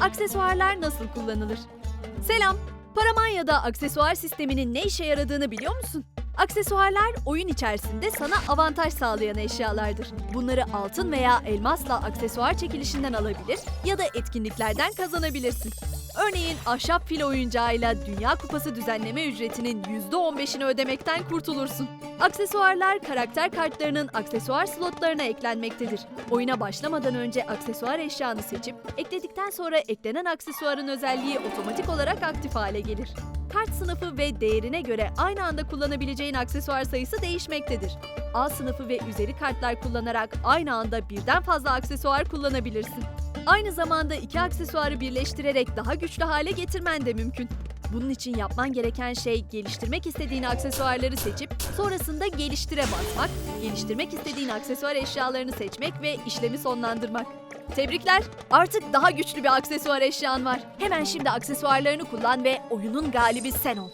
Aksesuarlar nasıl kullanılır? Selam. Paramanya'da aksesuar sisteminin ne işe yaradığını biliyor musun? Aksesuarlar oyun içerisinde sana avantaj sağlayan eşyalardır. Bunları altın veya elmasla aksesuar çekilişinden alabilir ya da etkinliklerden kazanabilirsin. Örneğin ahşap fil oyuncağıyla Dünya Kupası düzenleme ücretinin %15'ini ödemekten kurtulursun. Aksesuarlar karakter kartlarının aksesuar slotlarına eklenmektedir. Oyuna başlamadan önce aksesuar eşyanı seçip ekledikten sonra eklenen aksesuarın özelliği otomatik olarak aktif hale gelir. Kart sınıfı ve değerine göre aynı anda kullanabileceğin aksesuar sayısı değişmektedir. A sınıfı ve üzeri kartlar kullanarak aynı anda birden fazla aksesuar kullanabilirsin. Aynı zamanda iki aksesuarı birleştirerek daha güçlü hale getirmen de mümkün. Bunun için yapman gereken şey geliştirmek istediğin aksesuarları seçip sonrasında geliştire basmak, geliştirmek istediğin aksesuar eşyalarını seçmek ve işlemi sonlandırmak. Tebrikler! Artık daha güçlü bir aksesuar eşyan var. Hemen şimdi aksesuarlarını kullan ve oyunun galibi sen ol.